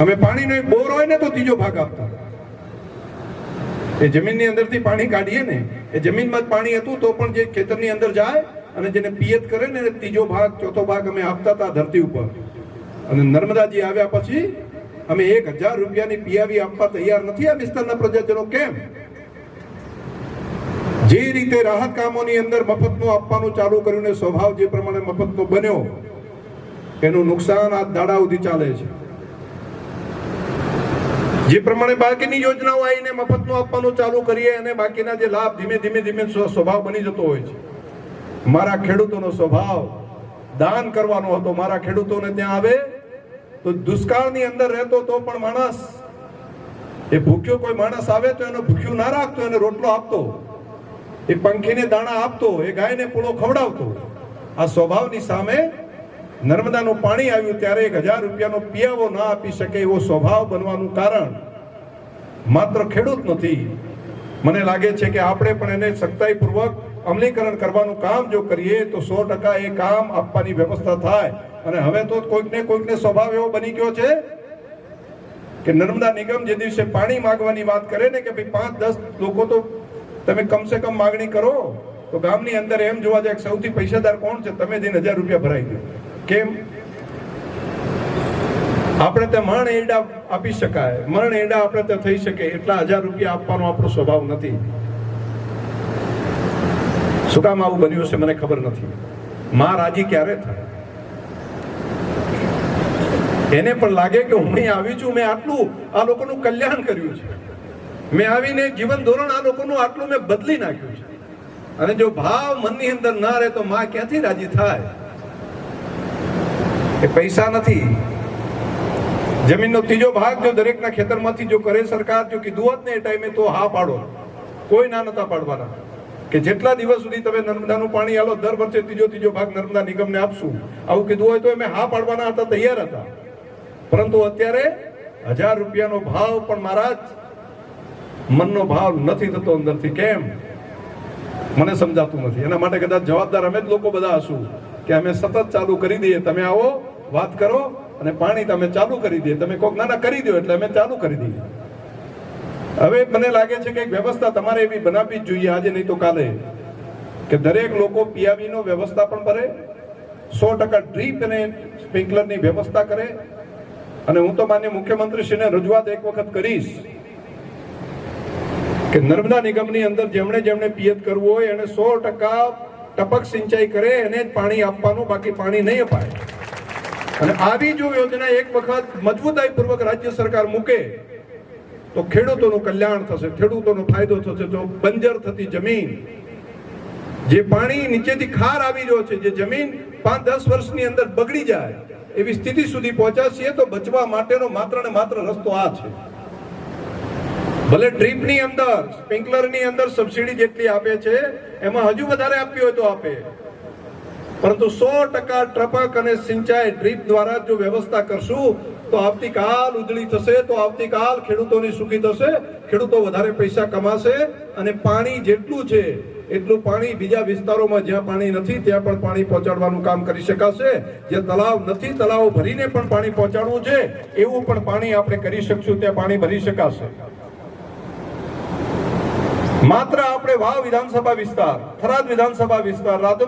અમે પાણીનો એક બોર હોય ને તો ત્રીજો ભાગ આપતા. એ જમીનની અંદરથી પાણી કાઢીએ ને, એ જમીનમાં જ પાણી હતું, તો પણ જે ખેતરની અંદર જાય અને જેને પિયત કરે ને ત્રીજો ભાગ, ચોથો ભાગ અમે આપતા હતા ધરતી ઉપર. અને નર્મદાજી આવ્યા પછી અમે એક હજાર રૂપિયાની પિયાવી આપવા તૈયાર નથી આ વિસ્તારના પ્રજાજનો, કેમ? જે રીતે રાહત કામોની અંદર મફતનું આપવાનું ચાલુ કર્યું ને, સ્વભાવ જે પ્રમાણે મફતનો બન્યો, એનું નુકસાન આ દાડા સુધી ચાલે છે. જે પ્રમાણે બાકીની યોજનાઓ આવીને મફતનું આપવાનું ચાલુ કરીએ અને બાકીના જે લાભ ધીમે ધીમે ધીમે સ્વભાવ બની જતો હોય છે. મારા ખેડૂતોનો સ્વભાવ દાન કરવાનો હતો. મારા ખેડૂતોને ત્યાં આવે તો દુષ્કાળની અંદર રહેતો તો પણ માણસ, એ ભૂખ્યો કોઈ માણસ આવે તો એને ભૂખ્યું ના રાખતો, એને રોટલો આપતો, એ પંખીને દાણા આપતો, એ ગાયને પૂળો ખવડાવતો. આ સ્વભાવની સામે નર્મદાનું પાણી આવ્યું ત્યારે એક હજાર રૂપિયાનો પિયાવો ના આપી શકે એવો સ્વભાવ બનવાનું કારણ માત્ર ખેડૂત નથી. મને લાગે છે કે આપણે પણ એને સખ્તાઈપૂર્વક અમલીકરણ કરવાનું કામ જો કરીએ તો સો ટકા એ કામ આપવાની વ્યવસ્થા થાય. અને હવે તો કોઈકને કોઈકને સ્વભાવ એવો બની ગયો છે કે નર્મદા નિગમ જે દિવસે પાણી માંગવાની વાત કરે ને કે ભાઈ પાંચ દસ લોકો તો તમે કમસે કમ માગણી કરો, તો ગામની અંદર એમ જોવા જાય સૌથી પૈસાદાર કોણ છે? તમે જઈને હજાર રૂપિયા ભરાઈ દો. કેમ? આપણે ત્યાં મરણ એડા આપી શકાય. મરણ એડા આપણે ત્યાં થઈ શકે. એટલા હજાર રૂપિયા આપવાનો આપણો સ્વભાવ નથી. શું કામ આવું બન્યું છે મને ખબર નથી. માં રાજી ક્યારે થાય? એને પણ લાગે કે હું આવી છું. મેં આટલું આ લોકોનું કલ્યાણ કર્યું છે. મેં આવીને જીવન ધોરણ આ લોકોનું આટલું મેં બદલી નાખ્યું છે. અને જો ભાવ મનની અંદર ના રહે તો માં ક્યાંથી રાજી થાય? એ પૈસા નથી. જમીનનો ત્રીજો ભાગ જો દરેકના ખેતરમાંથી જો કરે સરકાર, જો કીધું હોત ને એ ટાઈમે તો હા પાડો. કોઈ ના નતા પાડવાના. કે જેટલા દિવસ સુધી તમે નર્મદાનું પાણી આલો, દર વર્ષે ત્રીજો ત્રીજો ભાગ નર્મદા નિગમને આપશું. આવું કીધું હોય તો અમે હા પાડવાના હતા, તૈયાર હતા. પરંતુ અત્યારે હજાર રૂપિયાનો ભાવ પણ મારા જ મનનો ભાવ નથી થતો અંદરથી. કેમ? મને સમજાતું નથી. એના માટે કદાચ જવાબદાર અમે જ લોકો બધા હશું કે અમે સતત ચાલુ કરી દઈએ. તમે આવો વાત કરો અને પાણી તમે ચાલુ કરી દે. તમે કોક નાના કરી દો એટલે અમે ચાલુ કરી દઈએ. હવે મને લાગે છે કે વ્યવસ્થા તમારે એવી બનાવવી જ જોઈએ આજે નહીં તો કાલે. કે દરેક લોકો પીઆવીનો વ્યવસ્થા પણ કરે, સો ટકા ડ્રીપ અને સ્પ્રિંકલરની વ્યવસ્થા કરે. અને હું તો માન્ય મુખ્યમંત્રીશ્રીને રજૂઆત એક વખત કરીશ કે નર્મદા નિગમની અંદર જેમણે જેમણે પિયત કરવું હોય, એને સો ટકા ટપક સિંચાઈ કરે, એને જ પાણી આપવાનું, બાકી પાણી નહીં અપાય. અને આવી જો યોજના એક વખત મજબૂતાઈપૂર્વક રાજ્ય સરકાર મૂકે, તો ખેડૂતોનું કલ્યાણ થશે, ખેડૂતોનો ફાયદો થશે, તો બંજર થતી જમીન, જે પાણી નીચેથી ખાર આવી રહ્યો છે, જે જમીન પાંચ દસ વર્ષની અંદર બગડી જાય, એવી સ્થિતિ સુધી પહોંચાડીએ તો બચવા માટેનો માત્ર ને માત્ર રસ્તો આ છે. ભલે ડ્રીપની અંદર, સ્પ્રિંકલરની અંદર સબસિડી જેટલી આપે છે, એમાં હજુ વધારે આપવી હોય તો આપે. પરંતુ સો ટકા ટપક અને સિંચાઈ ડ્રીપ દ્વારા જો વ્યવસ્થા કરશું, તો આવતીકાલ ઉજળી થશે, તો આવતીકાલ ખેડૂતોની સુખી થશે, ખેડૂતો વધારે પૈસા કમાશે અને પાણી જેટલું છે, એટલું પાણી બીજા વિસ્તારોમાં જ્યાં પાણી નથી, ત્યાં પણ પાણી પહોંચાડવાનું કામ કરી શકાશે. જે તલાવ નથી, તલાવ ભરીને પણ પાણી પહોંચાડવું છે, એવું પણ પાણી આપણે કરી શકશું, ત્યાં પાણી ભરી શકાશે. માત્ર આપણે વાવ વિધાનસભા વિસ્તાર, થરાદ વિધાનસભા વિસ્તાર રાધન